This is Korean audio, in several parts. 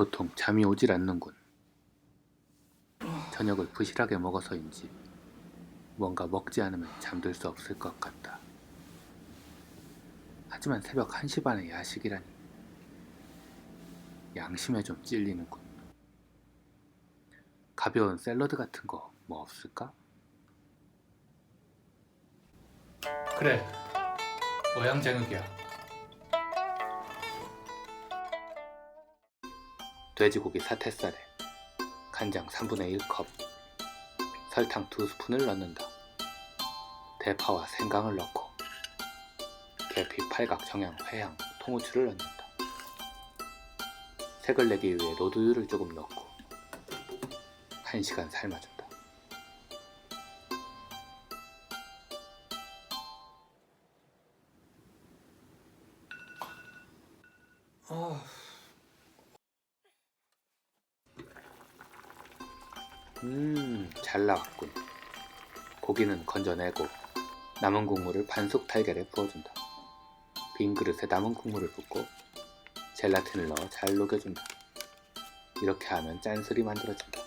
도통 잠이 오질 않는군. 저녁을 부실하게 먹어서인지 뭔가 먹지 않으면 잠들 수 없을 것 같다. 하지만 새벽 1시 반에 야식이라니 양심에 좀 찔리는군. 가벼운 샐러드 같은 거 뭐 없을까? 그래, 어양장육이야. 돼지고기 사태살에 간장 3분의 1컵, 설탕 2스푼을 넣는다. 대파와 생강을 넣고 계피, 팔각, 정향, 회향, 통후추를 넣는다. 색을 내기 위해 노두유를 조금 넣고 1시간 삶아준다. 음, 잘 나왔군. 고기는 건져내고 남은 국물을 반숙 달걀에 부어준다. 빈 그릇에 남은 국물을 붓고 젤라틴을 넣어 잘 녹여준다. 이렇게 하면 짠슬이 만들어진다.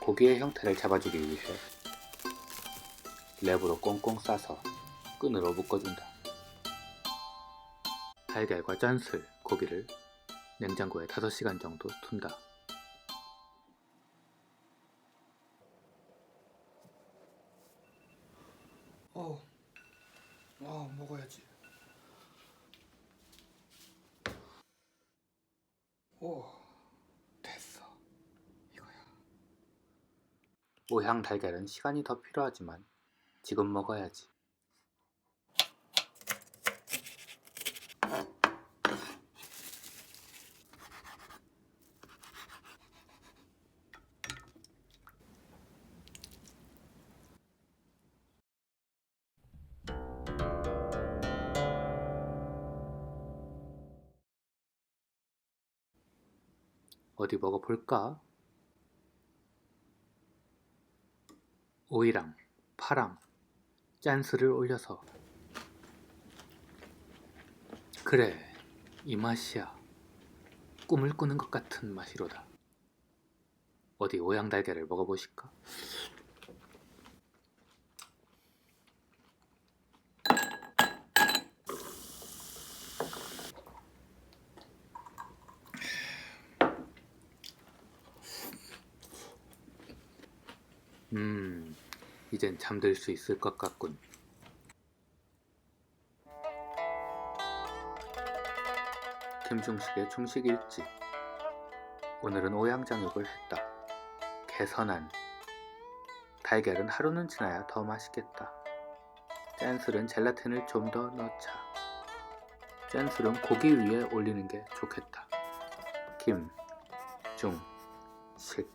고기의 형태를 잡아주기 위해 랩으로 꽁꽁 싸서 끈으로 묶어준다. 달걀과 짠슬, 고기를 냉장고에 5시간 정도 둔다. 어, 아 먹어야지. 오, 됐어. 이거야. 오향 달걀은 시간이 더 필요하지만 지금 먹어야지. 어디 먹어볼까? 오이랑 파랑 짠스를 올려서 그래 이 맛이야 꿈을 꾸는 것 같은 맛이로다 어디 오양 달걀을 먹어보실까? 음 이젠 잠들 수 있을 것 같군. 김중식의 중식 일지. 오늘은 오양장육을 했다. 개선한. 달걀은 하루는 지나야 더 맛있겠다. 짠술은 젤라틴을 좀 더 넣자. 짠술은 고기 위에 올리는 게 좋겠다. 김 중 식